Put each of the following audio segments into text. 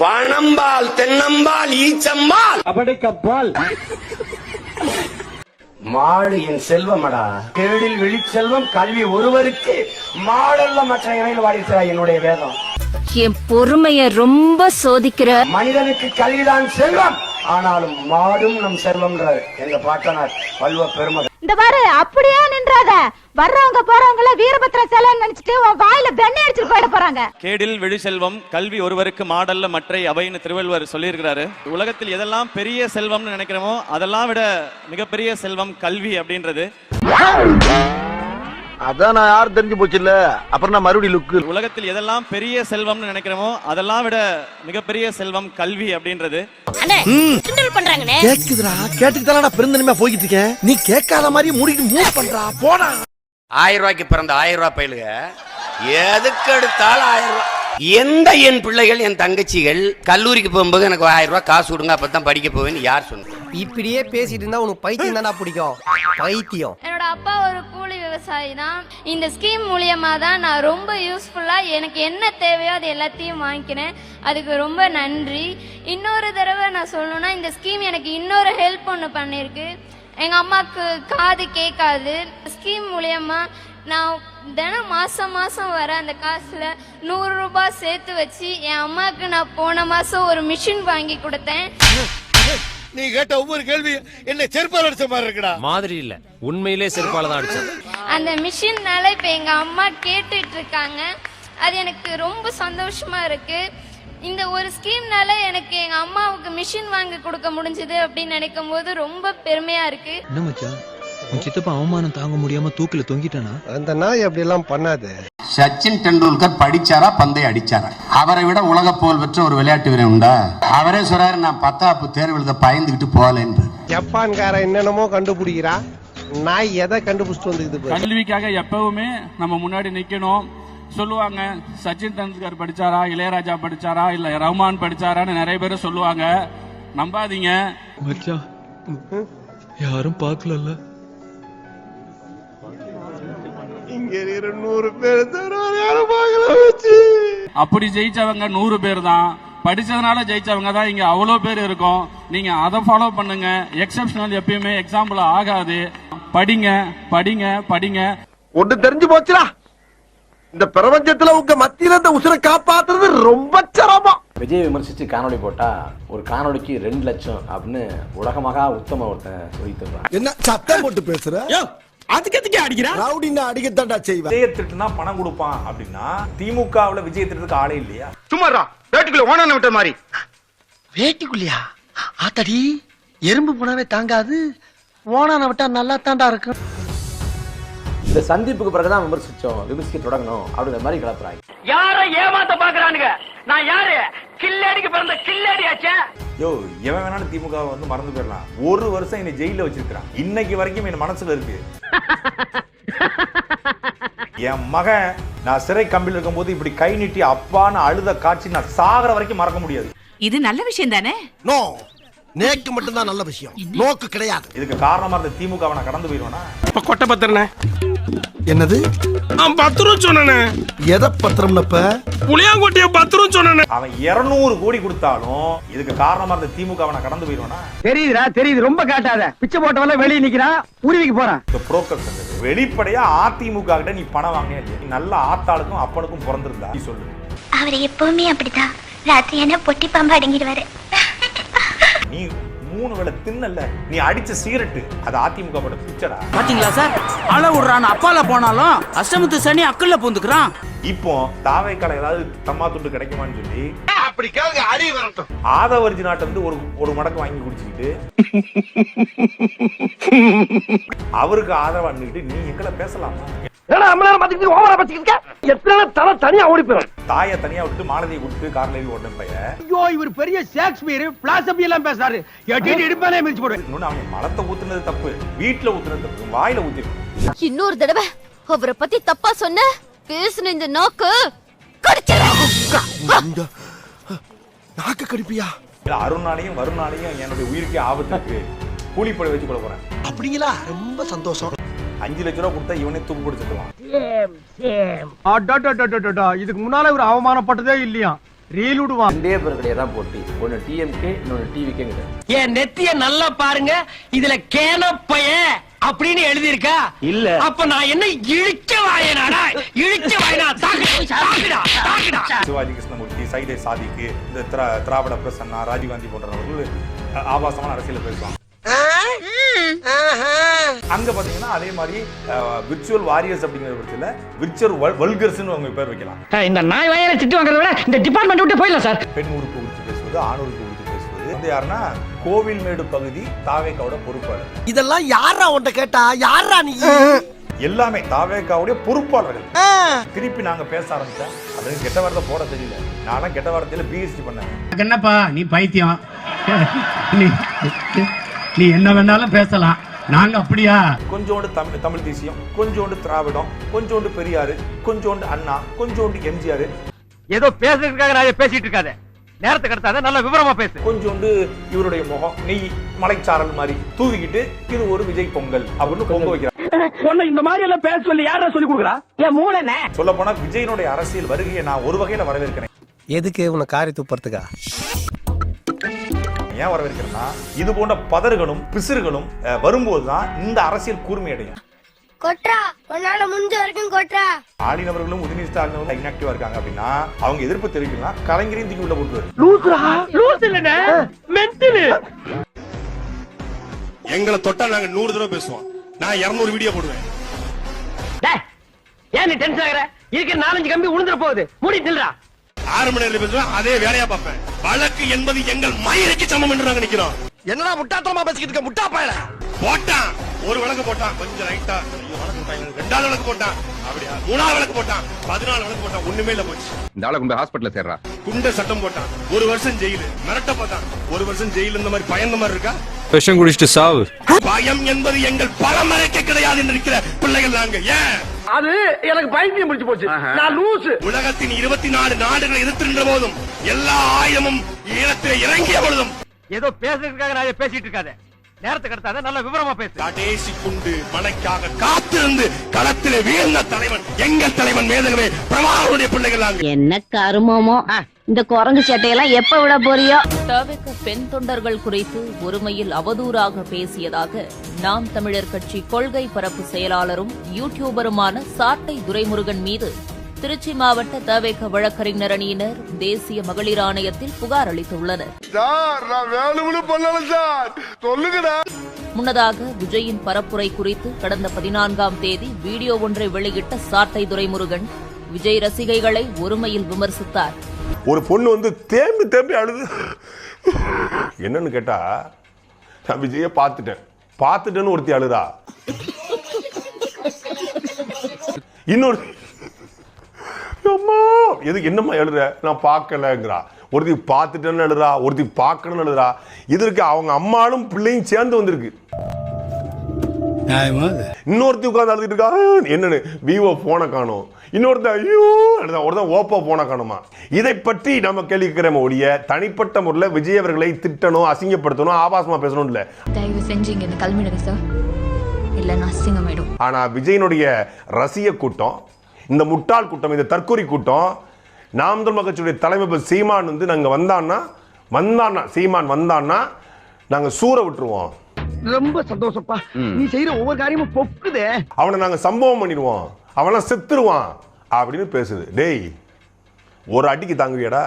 பணம்பால் தென்னம்பால் ஈச்சம்பால். கபடிக்கப்பால் மாடு என் செல்வமடா. கேடில் விழிச்செல்வம் கல்வி ஒருவருக்கு மாடல்ல மற்ற இணையில் வாடிக்கிறாய் என்னுடைய வேதம். என் பொறுமைய ரொம்ப சோதிக்கிற மனிதனுக்கு கல்விதான் செல்வம். ஆனாலும் மாடும் நம் செல்வம்ன்றார் எங்க பாட்டனார் பல்வ பெருமகன் இந்த பாரு அப்படியே நின்றாத. வர்றவங்க போறவங்கள வீரபத்ர சிலைன்னு நினைச்சிட்டு உன் வாயில பெண்ணை அடிச்சுட்டு போயிட போறாங்க. கேடில் விழிசெல்வம் கல்வி ஒருவருக்கு மாடல்ல மற்றை அவைன்னு திருவள்ளுவர் சொல்லியிருக்கிறாரு. உலகத்தில் எதெல்லாம் பெரிய செல்வம்னு நினைக்கிறோமோ அதெல்லாம் விட மிகப்பெரிய செல்வம் கல்வி அப்படின்றது. அதான் நான் யாரும் தெரிஞ்சு போச்சு இல்ல அப்புறம் நான் மறுபடியும் லுக்கு உலகத்தில் எதெல்லாம் பெரிய செல்வம்னு நினைக்கிறோமோ அதெல்லாம் விட மிகப்பெரிய செல்வம் கல்வி அப்படின்றது. கேக்குதுடா கேட்டுக்கு தானடா பெருந்தனிமையா போய்கிட்டு இருக்கேன். நீ கேட்காத மாதிரி மூடிட்டு மூவ் பண்றா போடா. ஆயிரம் ரூபாய்க்கு பிறந்த ஆயிரம் ரூபாய் பயிலுக. எதுக்கு எடுத்தாலும் ஆயிரம் ரூபாய். எந்த என் பிள்ளைகள் என் தங்கச்சிகள் கல்லூரிக்கு போகும்போது எனக்கு ஆயிரம் ரூபாய் காசு கொடுங்க அப்பதான் படிக்க போவேன்னு யார் சொன்னது? இப்படியே பேசிட்டு இருந்தா உனக்கு பைத்தியம் தானா பிடிக்கும். பைத்தியம். என்னோட அப்பா ஒரு கூலி விவசாயி தான். இந்த ஸ்கீம் மூலியமா தான் நான் ரொம்ப யூஸ்ஃபுல்லா எனக்கு என்ன தேவையோ அது எல்லாத்தையும் வாங்கிக்கிறேன். அதுக்கு ரொம்ப நன்றி. இன்னொரு தடவை நான் சொல்லணும்னா இந்த ஸ்கீம் எனக்கு இன்னொரு ஹெல்ப் ஒன்று பண்ணியிருக்கு எங்கள் அம்மாவுக்கு காது கேட்காது. ஸ்கீம் மூலியமா நான் தினம் மாதம் மாதம் வர அந்த காசில் நூறு ரூபாய் சேர்த்து வச்சு என் அம்மாவுக்கு நான் போன மாதம் ஒரு மிஷின் வாங்கி கொடுத்தேன். நீ கேட்ட ஒவ்வொரு கேள்வி என்ன செருப்பால் அடிச்ச மாதிரி இருக்குடா. மாதிரி இல்ல. உண்மையிலே செருப்பால தான் அடிச்சேன் அந்த மிஷின்னால இப்போ எங்கள் அம்மா கேட்டுட்டு இருக்காங்க அது எனக்கு ரொம்ப சந்தோஷமா இருக்கு. இந்த ஒரு ஸ்கீம்னால எனக்கு எங்கள் அம்மாவுக்கு மிஷின் வாங்கி கொடுக்க முடிஞ்சது அப்படின்னு நினைக்கும் போது ரொம்ப பெருமையா இருக்கு. என்ன மச்சான்? உன் சித்தப்பா அவமானம் தாங்க முடியாம தூக்கில தொங்கிட்டானா? அந்த நாய் அப்படி எல்லாம் பண்ணாது. சச்சின் டெண்டுல்கர் படிச்சாரா பந்தை அடிச்சாரா? அவரை விட உலக புகழ் பெற்ற ஒரு விளையாட்டு வீரன் உண்டா? அவரே சொல்றாரு நான் பத்தாப்பு தேர்வு எழுத பயந்துகிட்டு போகல என்று ஜப்பான்கார என்னென்னமோ கண்டுபிடிக்கிறா. நாய் எதை கண்டுபிடிச்சிட்டு வந்துக்குது. கல்விக்காக எப்பவுமே நம்ம முன்னாடி நிக்கணும். சொல்லுவாங்க சச்சின் டெண்டுல்கர் படிச்சாரா இளையராஜா படிச்சாரா இல்ல ரஹ்மான் படிச்சாரான்னு நிறைய பேர் சொல்லுவாங்க. நம்பாதீங்க. மச்சான் யாரும் பார்க்கலல்ல. இங்க இருக்கிற நூறு பேர் அப்படி ஜெயிச்சவங்க நூறு பேர் தான் படிச்சதுனால ஜெயிச்சவங்க தான் இங்க அவ்வளோ பேர் இருக்கும். நீங்க அதை ஃபாலோ பண்ணுங்க. எக்ஸப்ஷனல் எப்பயுமே எக்ஸாம்பிள் ஆகாது. படிங்க படிங்க படிங்க. ஒண்ணு தெரிஞ்சு போச்சுடா. இந்த பிரபஞ்சத்துல உங்க மத்தியில இந்த உசுரை காப்பாத்துறது ரொம்ப சிரமம். விஜய் விமர்சிச்சு காணொளி போட்டா ஒரு காணொளிக்கு ரெண்டு லட்சம் அப்படின்னு உலகமாக உத்தம ஒருத்தன் சொல்லி தருவான் என்ன சத்தம் போட்டு பேசுற? அதுக்கு எதுக்கு அடிக்கிறா? ரவுடின்னா அடிக்கத்தாண்டா செய்வேன். விஜய திட்டுனா பணம் கொடுப்பான் அப்படின்னா திமுகவுல விஜய் திட்டத்துக்கு ஆளே இல்லையா? சும்மாடா வேட்டுக்குள்ள ஓனான விட்ட மாதிரி. வேட்டிக்குள்ளியா? ஆத்தாடி எறும்பு போனாவே தாங்காது. ஓனான விட்டா நல்லா தாண்டா இருக்கும். இந்த சந்திப்புக்கு பிறகுதான் விமர்சிச்சோம் விமர்சிக்க தொடங்கணும் அப்படிங்கிற மாதிரி கிளப்புறாங்க. யார ஏமாத்த பாக்குறானுங்க? நான் யாரு? கில்லடிக்கு பிறந்த கில்லடியாச்சே யோ எவன் வேணாலும் திமுக வந்து மறந்து போயிடலாம். ஒரு வருஷம் என்னை ஜெயில வச்சிருக்கான் இன்னைக்கு வரைக்கும் என் மனசுல இருக்கு. என் மகன் நான் சிறை கம்பியில் இருக்கும்போது இப்படி கை நீட்டி அப்பான்னு அழுத காட்சி நான் சாகிற வரைக்கும் மறக்க முடியாது. இது நல்ல விஷயம் தானே? நோ நேக்கு மட்டும்தான் நல்ல விஷயம். நோக்கு கிடையாது. இதுக்கு காரணமா இருந்த திமுக நான் கடந்து போயிடுவேனா? இப்ப கொட்டை பத்திரனே. என்னது? பத்து ரூபா சொன்னே எதை பத்திரம்னப்ப புளியாங்கொட்டிய பத்து ரூபா சொன்னே அவன் 200 கோடி கொடுத்தாலும் இதுக்கு காரணமா இருந்த திமுக நான் கடந்து போயிடுவேனா? தெரியுதுடா தெரியுது. ரொம்ப காட்டாத. பிச்சை போட்டவெல்லாம் வெளியே நிக்கிறான் உருவிக்கு போறான். இந்த புரோக்கர் வெளிப்படையா அதிமுக கிட்ட நீ பணம் வாங்கினே இல்லையா? நீ நல்ல ஆத்தாளுக்கும் அப்பனுக்கும் பிறந்திருந்தா. நீ சொல்லு. அவர் எப்பவுமே அப்படிதான் ராத்திரி என்ன பொட்டி பாம்பு அடங்கிடுவாரு. நீ மூணு வேளை தின்னல்ல நீ அடிச்ச சிகரெட்டு அது அதிமுக பிச்சடா. பாத்தீங்களா சார்? அழ விடுறான் அப்பால போனாலும் அஷ்டமத்து சனி அக்கல்ல பூந்துக்கிறான். இப்போ தாவைக்கால ஏதாவது தம்மா துண்டு கிடைக்குமான்னு சொல்லி அப்படி கேளுங்க அறிவு வரட்டும். ஆதவர்ஜி நாட்டை வந்து ஒரு ஒரு மடக்கு வாங்கி குடிச்சுக்கிட்டு அவருக்கு ஆதரவா நின்னுட்டு நீ எங்களை பேசலாமா? தாயை தனியா விட்டு மாலதியை கொடுத்து கார்ல ஓட்ட பையன் ஐயோ இவர் பெரிய ஷேக்ஸ்பியர் பிளாசபி எல்லாம் பேசாரு எட்டிட்டு இடுப்பானே மிதிச்சு போடுவேன். மலத்தை ஊத்துனது தப்பு வீட்டுல ஊத்துனது தப்பு வாயில ஊத்திருக்கணும் இன்னொரு தடவை அவரை பத்தி தப்பா சொன்ன பேசுன இந்த நாக்கு கடிச்சிடும் இந்த நாக்கு கடிப்பியா இல்ல அருணாலையும் வருணாலையும் என்னுடைய உயிருக்கே ஆபத்து இருக்கு கூலிப்படை வச்சு கொள்ள போறேன். அப்படிங்களா? ரொம்ப சந்தோஷம். அஞ்சு லட்ச ரூபா கொடுத்தா இவனே தூக்கு பிடிச்சிடுவான் இதுக்கு முன்னால இவர் அவமானப்பட்டதே இல்லையா? ரெண்டே பேருடைய தான் போட்டி. ஒன்னு டிஎம்கே இன்னொன்னு டிவிக்கேங்க என் நெத்திய நல்லா பாருங்க இதுல கேனப்பைய அப்படின்னு எழுதி இருக்கா இல்ல. அப்ப நான் என்ன இழிச்ச சிவாஜி கிருஷ்ணமூர்த்தி சைதை சாதிக்கு இந்த திரா- திராவிட பிரசன்னா ராஜீவ்காந்தி போன்றவர்கள் ஆபாசமான அரசியல பேசுவாங்க. அங்க பாத்தீங்கன்னா அதே மாதிரி விர்ச்சுவல் வாரியர்ஸ் அப்படிங்கிற பட்சத்துல விர்ச்சுவல் வல்கர்ஸ்னு அவங்க பேர் வைக்கலாம். இந்த நாய் வாயில திட்டு வாங்குறத விட இந்த டிபார்ட்மெண்ட் விட்டு போயிடலாம் சார். பெண் உறுப்பு குறித்து பேசுவது ஆண் உறுப்பு குறித்து பேசுவது. வந்து யாருன்னா கோவில்மேடு பகுதி தாவேக்காவோட பொறுப்பாளர். இதெல்லாம் யாரா உன்ட்ட கேட்டா? யாரா நீ? எல்லாமே தாவேக்காவுடைய பொறுப்பாளர்கள். திருப்பி நாங்க பேச ஆரம்பிச்சா அது கெட்ட வார்த்தை போட தெரியல. நானும் கெட்ட வார்த்தையில பிஹெச்டி பண்ணேன். என்னப்பா? நீ பைத்தியம். நீ நீ என்ன வேணாலும் பேசலாம். நாங்க அப்படியா? கொஞ்சோண்டு தமிழ் தமிழ் தேசியம் கொஞ்சோண்டு திராவிடம் கொஞ்சோண்டு பெரியாரு கொஞ்சோண்டு அண்ணா கொஞ்சோண்டு எம்ஜிஆர். ஏதோ பேசுறதுக்காக நான் பேசிட்டு இருக்காத. நேரத்தை கடத்தாத நல்ல விவரமா பேசு. கொஞ்சோண்டு இவருடைய முகம் நெய் மலைச்சாரல் மாதிரி தூவிக்கிட்டு இது ஒரு விஜய் பொங்கல் அப்படின்னு பொங்க வைக்கிறார் சொன்ன இந்த மாதிரி எல்லாம் பேச சொல்லி யாரா சொல்லி கொடுக்குறா? என் மூளை சொல்ல போனா விஜயனுடைய அரசியல் வருகையை நான் ஒரு வகையில வரவேற்கிறேன். எதுக்கு உன்னை காரி துப்புறதுக்கா? ஏன் வரவேற்கிறேன்னா இது போன்ற பதறுகளும் பிசிறுகளும் வரும்போதுதான் இந்த அரசியல் கூர்மை அடையும் கொட்ரா உன்னால முடிஞ்ச வரைக்கும் கொட்ரா ஆளினவர்களும் உதயநிதி ஸ்டாலின் இன்ஆக்டிவா இருக்காங்க அப்படின்னா அவங்க எதிர்ப்பு தெரிவிக்கலாம் கலைஞரையும் தூக்கி உள்ள போட்டுருவாரு எங்களை தொட்டா நாங்க நூறு தடவை பேசுவோம். நான் இருநூறு வீடியோ போடுவேன். ஏன் நீ டென்ஷன் ஆகுற? இருக்கிற நாலஞ்சு கம்பி உளுந்துற போகுது. மூடி நில்றா. ஆறு மணி நேரம் பேசுவேன் அதே வேலையா பார்ப்பேன். வழக்கு என்பது எங்கள் மயிருக்கு சமம் என்று நாங்க நிக்கிறோம். என்னடா முட்டாத்தனமா பேசிக்கிட்டு இருக்க? முட்டா பயல. போட்டான். ஒரு வழக்கு போட்டான். கொஞ்சம் போட்டான். ரெண்டாவது வழக்கு போட்டான். அப்படியா? மூணாவது வழக்கு போட்டான். பதினாலு வழக்கு போட்டான். ஒண்ணுமே இல்ல போச்சு. இந்த ஆளை கொண்டு ஹாஸ்பிட்டல் சேர்றா. குண்ட சட்டம் போட்டான். ஒரு வருஷம் ஜெயிலு. மிரட்ட பார்த்தான் ஒரு வருஷம் ஜெயிலு இந்த மாதிரி பயந்த மாதிரி இருக்கா? விஷம் குடிச்சிட்டு சாவு. பயம் என்பது எங்கள் பரம்பரைக்கு கிடையாது என்று இருக்கிற பிள்ளைகள் நாங்க ஏன்? அது எனக்கு பைத்தியம் முடிச்சு போச்சு. நான் லூசு. உலகத்தின் இருபத்தி நாலு நாடுகளை எதிர்த்து நின்ற போதும் எல்லா ஆயுதமும் ஈழத்தில் இறங்கிய பொழுதும். ஏதோ பேசுறதுக்காக நான் பேசிட்டு இருக்காத. நேரத்தை கடத்தாத நல்ல விவரமா பேசு. கடைசி குண்டு மலைக்காக காத்திருந்து களத்திலே வீழ்ந்த தலைவன் எங்கள் தலைவன் மேதகவே பிரமாவுடைய பிள்ளைகள் என்ன கருமமோ? இந்த குரங்கு சட்டையெல்லாம் எப்ப விட போறியோ? தவிக்கு பெண் தொண்டர்கள் குறித்து ஒருமையில் அவதூறாக பேசியதாக நாம் தமிழர் கட்சி கொள்கை பரப்பு செயலாளரும் யூடியூபருமான சாட்டை துரைமுருகன் மீது திருச்சி மாவட்ட தவேக வழக்கறிஞர் அணியினர் தேசிய மகளிர் ஆணையத்தில் புகார் அளித்துள்ளனர். முன்னதாக விஜயின் பரப்புரை குறித்து கடந்த பதினான்காம் தேதி வீடியோ ஒன்றை வெளியிட்ட சாட்டை துரைமுருகன் விஜய் ரசிகைகளை ஒருமையில் விமர்சித்தார். ஒரு பொண்ணு வந்து தேம்பி தேம்பி அழுது. என்னன்னு கேட்டா நான் விஜய பார்த்துட்டேன். பார்த்துட்டேன்னு ஒருத்தி அழுதா. இன்னொரு அம்மா எதுக்கு என்னம்மா எழுதுற? நான் பார்க்கலங்கிறா. ஒருத்தி பார்த்துட்டேன்னு எழுதுறா ஒருத்தி பார்க்கணும்னு எழுதுறா. இதற்கு அவங்க அம்மாலும் பிள்ளையும் சேர்ந்து வந்திருக்கு. இன்னொருத்தி உட்கார்ந்து அழுதுட்டு இருக்கா என்னன்னு? விவோ போனை காணும். இன்னொருத்தன் ஐயோ! அழுதா. ஒருத்தன் ஓப்போ போனை காணுமா? இதை பற்றி நம்ம கேள்விக்கிறோம் ஒழிய தனிப்பட்ட முறையில் விஜய் அவர்களை திட்டணும் அசிங்கப்படுத்தணும் ஆபாசமா பேசணும் இல்ல. தயவு செஞ்சு இங்க இருந்து கிளம்பிடுங்க சார் இல்ல நான் அசிங்கமாயிடும். ஆனா விஜயனுடைய ரசிக கூட்டம் இந்த முட்டாள் கூட்டம் இந்த தற்கொலை கூட்டம் நாம் தமிழ் கட்சியுடைய தலைமை சீமான் வந்து நாங்க வந்தான்னா வந்தான்னா சீமான் வந்தான்னா நாங்க சூற விட்டுருவோம். ரொம்ப சந்தோஷப்பா. நீ செய்யற ஒவ்வொரு காரியமும் பொக்குதே. அவனை நாங்க சம்பவம் பண்ணிடுவோம். அவனை செத்துருவான். அப்படின்னு பேசுது. டேய் ஒரு அடிக்கு தாங்குவியடா?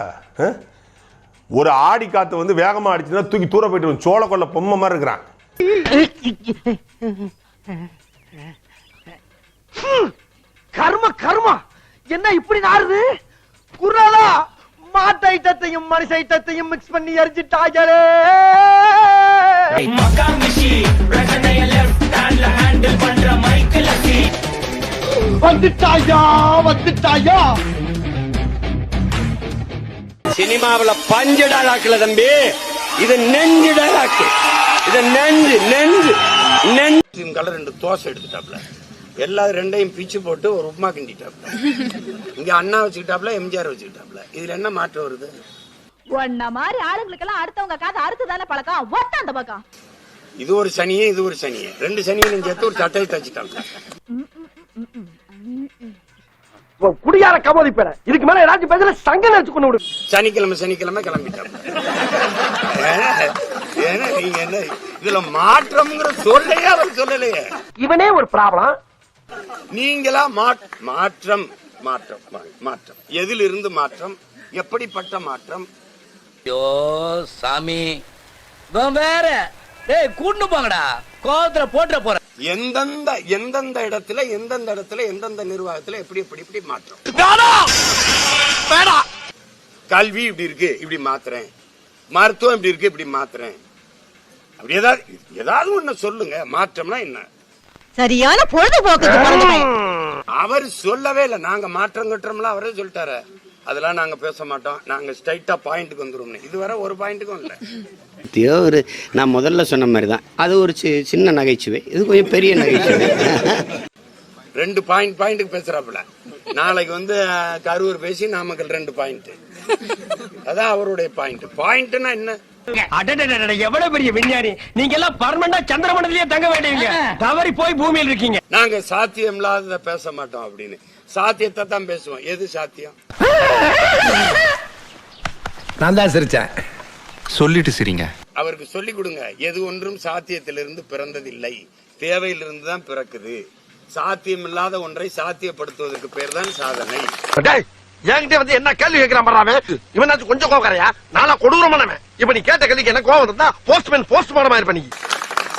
ஒரு ஆடி காத்து வந்து வேகமா அடிச்சுன்னா தூக்கி தூர போயிட்டு சோள கொல்ல பொம்மை மாதிரி இருக்கிறான். கர்ம கர்மா. என்ன இப்படி நாறுது? குரலா மாட்டு ஐட்டத்தையும் மனுஷ ஐட்டத்தையும் மிக்ஸ் பண்ணி எரிஞ்சிட்டாங்களே வந்துட்டாயா வந்துட்டாயா? சினிமாவுல பஞ்சு டாலாக்குல தம்பி. இது நெஞ்சு டாலாக்கு இது நெஞ்சு நெஞ்சு நெஞ்சு. கலர் ரெண்டு தோசை எடுத்துட்டாப்ல. எல்லா ரெண்டையும் பிச்சு போட்டு ஒரு உப்புமா கிண்டிட்டாப்ல. இங்க அண்ணா வச்சுக்கிட்டாப்ல எம்ஜிஆர் வச்சுக்கிட்டாப்ல. இதுல என்ன மாற்றம் வருது? உன்ன மாதிரி ஆளுங்களுக்கெல்லாம் அடுத்தவங்க காது அறுத்து தானே பழக்கம்? ஒட்ட அந்த பக்கம். இது ஒரு சனியே இது ஒரு சனியே. ரெண்டு சனியை சேர்த்து ஒரு சட்டையை தச்சுட்டாங்க. குடியார கமோதி பேர. இதுக்கு மேல ஏதாச்சும் பேசல சங்க நினைச்சு கொண்டு விடு. சனிக்கிழமை சனிக்கிழமை கிளம்பிட்டாங்க. ஏன்னா, நீங்க என்ன? இதுல மாற்றம்ங்கிற சொல்லையே அவர் சொல்லலையே. இவனே ஒரு ப்ராப்ளம். நீங்களா மாற்றம் மாற்றம் மா- மாற்றம். எதிலிருந்து மாற்றம்? எப்படிப்பட்ட மாற்றம்? ஐயோ சாமி. வேற. டேய் கூட்டு போங்கடா. கோவத்துல போட்டுற போற. எந்தெந்த எந்தெந்த இடத்துல எந்தெந்த இடத்துல எந்தெந்த நிர்வாகத்துல எப்படி எப்படி இப்படி மாற்றம்? கல்வி இப்படி இருக்கு இப்படி மாத்துறேன். மருத்துவம் இப்படி இருக்கு இப்படி மாத்துறேன். அப்படி ஏதாவது ஏதாவது ஒண்ணு சொல்லுங்க. மாற்றம்னா என்ன? சரியான பொழுதுபோக்கு அவர் சொல்லவே இல்லை. நாங்க மாற்றம் கட்டுறோம்ல அவரே சொல்லிட்டாரு. அதெல்லாம் நாங்க பேச மாட்டோம். நாங்க ஸ்ட்ரைட்டா பாயிண்ட்டுக்கு வந்துருவோம்னு. இதுவரை ஒரு பாயிண்ட்டுக்கும் இல்ல. பத்தியோ ஒரு நான் முதல்ல சொன்ன மாதிரி தான் அது ஒரு சி- சின்ன நகைச்சுவை. இது கொஞ்சம் பெரிய நகைச்சுவை. ரெண்டு பாயிண்ட் பாயிண்ட்டுக்கு பேசுறாப்புல. நாளைக்கு வந்து கரூர் பேசி நாமக்கல் ரெண்டு பாயிண்ட் அதான் அவருடைய பாயிண்ட் பாயிண்ட்னா என்ன? அடடடட எவ்வளவு பெரிய விஞ்ஞானி. நீங்க எல்லாம் பர்மனண்டா சந்திரமண்டலத்திலேயே தங்க வேண்டியவங்க. தவறி போய் பூமியில் இருக்கீங்க. நாங்க சாத்தியம் இல்லாதத பேச மாட்டோம் அப்படின்னு. சாத்தியத்தை தான் பேசுவோம் எது சாத்தியம்? நான் தான் சிரிச்சேன். சொல்லிட்டு சரிங்க. அவருக்கு சொல்லிக் கொடுங்க. எது ஒன்றும் சாத்தியத்திலிருந்து பிறந்ததில்லை. தேவையிலிருந்து தான் பிறக்குது. சாத்தியம் இல்லாத ஒன்றை சாத்தியப்படுத்துவதற்கு பேர் தான் சாதனை. டேய் என்கிட்ட வந்து என்ன கேள்வி கேட்கிறான் பாரு இவனாச்சும் கொஞ்சம் கோவக்காரையா? நானா கொடூரமானவன் இப்ப நீ கேட்ட கேள்விக்கு என்ன கோவம் இருந்தா போஸ்ட்மேன் போஸ்ட்மார்டமா இருப்ப நீ.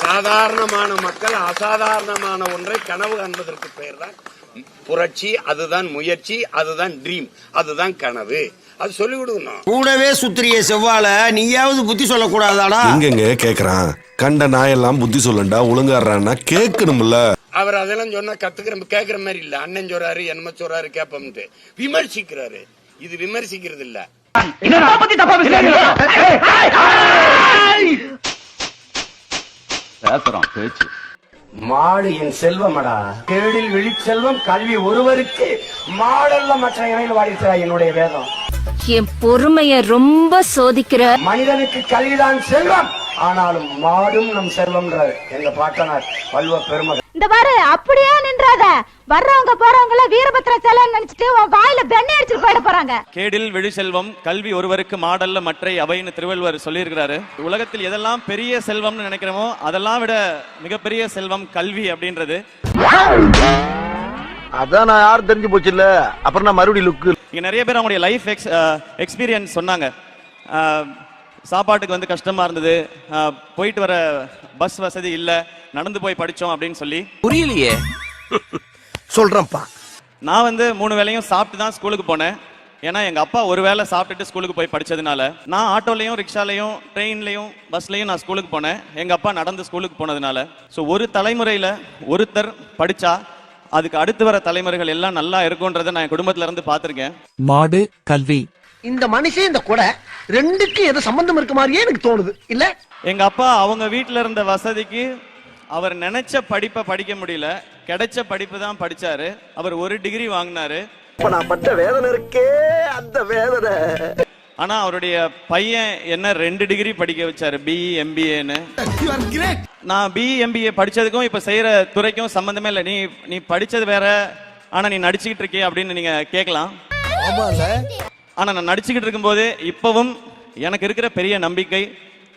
சாதாரணமான மக்கள் அசாதாரணமான ஒன்றை கனவு காண்பதற்கு பெயர் தான் புரட்சி அதுதான் முயற்சி அதுதான் ட்ரீம் அதுதான் கனவு. அது சொல்லிக் கொடுக்கணும் கூடவே சுத்திரிய செவ்வால நீயாவது புத்தி சொல்லக்கூடாதாடா? எங்கெங்க கேக்குறான்? கண்ட நாயெல்லாம் புத்தி சொல்லண்டா ஒழுங்காடுறான்னா கேட்கணும்ல. அவர் அதெல்லாம் சொன்னா கத்துக்கிற கேட்கிற மாதிரி இல்ல. அண்ணன் சொல்றாரு என்னமோ சொல்றாரு கேப்பம்ட்டு. விமர்சிக்கிறாரு. இது விமர்சிக்கிறது இல்ல பத்தி தப்பா பேசுறோம் பேச்சு. மாடு என் செல்வமடா. கேடில் விழிச்செல்வம் கல்வி ஒருவருக்கு மாடல்ல மற்ற இணையில் வாடிக்கிறார் என்னுடைய வேதம். என் பொறுமைய ரொம்ப சோதிக்கிற மனிதனுக்கு கல்விதான் செல்வம். ஆனாலும் மாடும் நம் செல்வம்ன்றார் எங்க பாட்டனார் வல்வ பெருமகன் இந்த பாரு அப்படியே நின்றாத வர்றவங்க போறவங்க வீரபத்திர சிலைன்னு நினைச்சிட்டு உன் வாயில பெண்ணை அடிச்சுட்டு போயிட போறாங்க. கேடில் விழிசெல்வம் கல்வி ஒருவருக்கு மாடல்ல மற்றை அவைன்னு திருவள்ளுவர் சொல்லியிருக்கிறாரு. உலகத்தில் எதெல்லாம் பெரிய செல்வம்னு நினைக்கிறோமோ அதெல்லாம் விட மிகப்பெரிய செல்வம் கல்வி அப்படின்றது. அதான் நான் யாரும் தெரிஞ்சு போச்சு இல்ல அப்புறம் நான் மறுபடியும் லுக்கு இங்க நிறைய பேர் அவங்களுடைய லைஃப் எக்ஸ் எக்ஸ்பீரியன்ஸ் சொன்னாங்க. சாப்பாட்டுக்கு வந்து கஷ்டமா இருந்தது. போயிட்டு வர பஸ் வசதி இல்ல. நடந்து போய் படிச்சோம் அப்படின்னு சொல்லி. புரியலையே. சொல்றேன்ப்பா. நான் வந்து மூணு வேளையும் சாப்பிட்டு தான் ஸ்கூலுக்கு போனேன். ஏன்னா எங்க அப்பா ஒரு வேளை சாப்பிட்டுட்டு ஸ்கூலுக்கு போய் படிச்சதுனால நான் ஆட்டோலையும் ரிக்ஷாலையும் ட்ரெயின்லையும் பஸ்லையும் நான் ஸ்கூலுக்கு போனேன். எங்க அப்பா நடந்து ஸ்கூலுக்கு போனதுனால. ஸோ ஒரு தலைமுறையில ஒருத்தர் படிச்சா அதுக்கு அடுத்து வர தலைமுறைகள் எல்லாம் நல்லா இருக்கும்ன்றதை நான் என் குடும்பத்துல இருந்து பார்த்திருக்கேன். மாடு கல்வி. இந்த மனுஷன் இந்த கொடை ரெண்டுக்கும் ஏதோ சம்பந்தம் இருக்க மாதிரியே எனக்கு தோணுது. இல்ல? எங்க அப்பா அவங்க வீட்ல இருந்த வசதிக்கு அவர் நினைச்ச படிப்பை படிக்க முடியல. கிடைச்ச படிப்பு தான் படிச்சாரு. அவர் ஒரு டிகிரி வாங்கினாரு. இப்ப நான் பட்ட வேதனை இருக்கே அந்த வேதனை. ஆனா அவருடைய பையன் என்ன ரெண்டு டிகிரி படிக்க வச்சாரு. பிஇ எம்பிஏன்னு நான் பிஇ எம்பிஏ படிச்சதுக்கும் இப்ப செய்யற துறைக்கும் சம்பந்தமே இல்லை. நீ நீ படிச்சது வேற. ஆனா நீ நடிச்சுக்கிட்டு இருக்கிய அப்படின்னு நீங்க கேட்கலாம். ஆனா நான் நடிச்சுக்கிட்டு இருக்கும்போது இப்பவும் எனக்கு இருக்கிற பெரிய நம்பிக்கை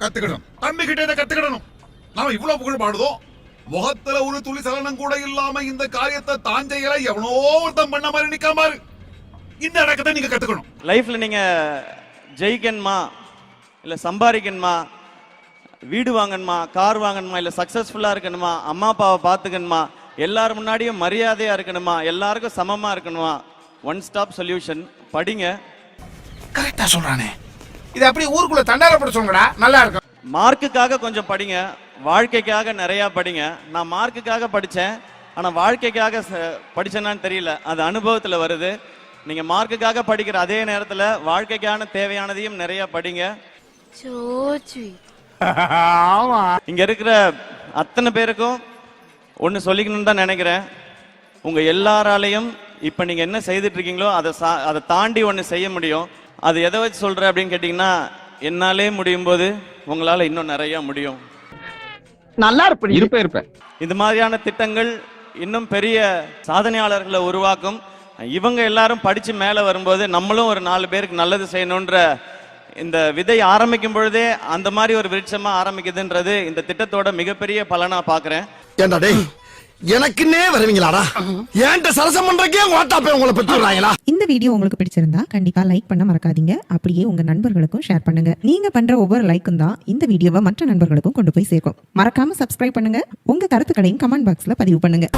கத்துக்கணும். தம்பி கிட்ட கத்துக்கிடணும். நாம இவ்வளவு புகழ் பாடுதோம் முகத்துல ஒரு துளி சலனம் கூட இல்லாம இந்த காரியத்தை தான் செய்யல எவனோ ஒருத்தன் பண்ண மாதிரி நிக்காம இரு. இந்த அடக்கத்தை நீங்க கத்துக்கணும். லைஃப்ல நீங்க ஜெயிக்கணுமா? இல்லை சம்பாதிக்கணுமா? வீடு வாங்கணுமா? கார் வாங்கணுமா? இல்லை சக்ஸஸ்ஃபுல்லாக இருக்கணுமா? அம்மா அப்பாவை பார்த்துக்கணுமா? எல்லார் முன்னாடியும் மரியாதையாக இருக்கணுமா? எல்லாருக்கும் சமமாக இருக்கணுமா? ஒன் ஸ்டாப் சொல்யூஷன் படிங்க. கரெக்டா சொல்றானே. இது அப்படி ஊருக்குள்ள தண்டாரப்பட சொல்லுங்கடா. நல்லா இருக்கும். மார்க்குக்காக கொஞ்சம் படிங்க. வாழ்க்கைக்காக நிறையா படிங்க. நான் மார்க்குக்காக படித்தேன் ஆனால் வாழ்க்கைக்காக படிச்சேனான்னு தெரியல. அது அனுபவத்தில் வருது. நீங்கள் மார்க்குக்காக படிக்கிற அதே நேரத்தில் வாழ்க்கைக்கான தேவையானதையும் நிறையா படிங்க. இங்க இருக்கிற அத்தனை பேருக்கும் ஒன்று சொல்லிக்கணும்னு தான் நினைக்கிறேன். உங்க எல்லாராலையும் இப்போ நீங்க என்ன செய்துட்டு இருக்கீங்களோ அதை சா- அதை தாண்டி ஒன்று செய்ய முடியும். அது எதை வச்சு சொல்றேன் அப்படின்னு கேட்டிங்கன்னா என்னாலே முடியும் போது உங்களால இன்னும் நிறைய முடியும். நல்லா இருப்ப இருப்பேன் இருப்பேன். இந்த மாதிரியான திட்டங்கள் இன்னும் பெரிய சாதனையாளர்களை உருவாக்கும். இவங்க எல்லாரும் படிச்சு மேலே வரும்போது நம்மளும் ஒரு நாலு பேருக்கு நல்லது செய்யணுன்ற இந்த விதை ஆரம்பிக்கும் பொழுதே அந்த மாதிரி ஒரு விருட்சமா ஆரம்பிக்குதுன்றது இந்த திட்டத்தோட மிகப்பெரிய பலனா பார்க்கிறேன். ஏண்டா டேய் எனக்குன்னே வருவீங்களாடா? ஏன்ட்ட சரசம் பண்றக்கே வாட்டாப்பே உங்களை பெற்று விடுறாங்களா? இந்த வீடியோ உங்களுக்கு பிடிச்சிருந்தா கண்டிப்பா லைக் பண்ண மறக்காதீங்க. அப்படியே உங்க நண்பர்களுக்கும் ஷேர் பண்ணுங்க. நீங்க பண்ற ஒவ்வொரு லைக்கும் தான் இந்த வீடியோவை மற்ற நண்பர்களுக்கும் கொண்டு போய் சேர்க்கும். மறக்காம சப்ஸ்கிரைப் பண்ணுங்க. உங்க கருத்துக்களையும் கமெண்ட் பாக்ஸ்ல பதிவு பண்ணுங்க.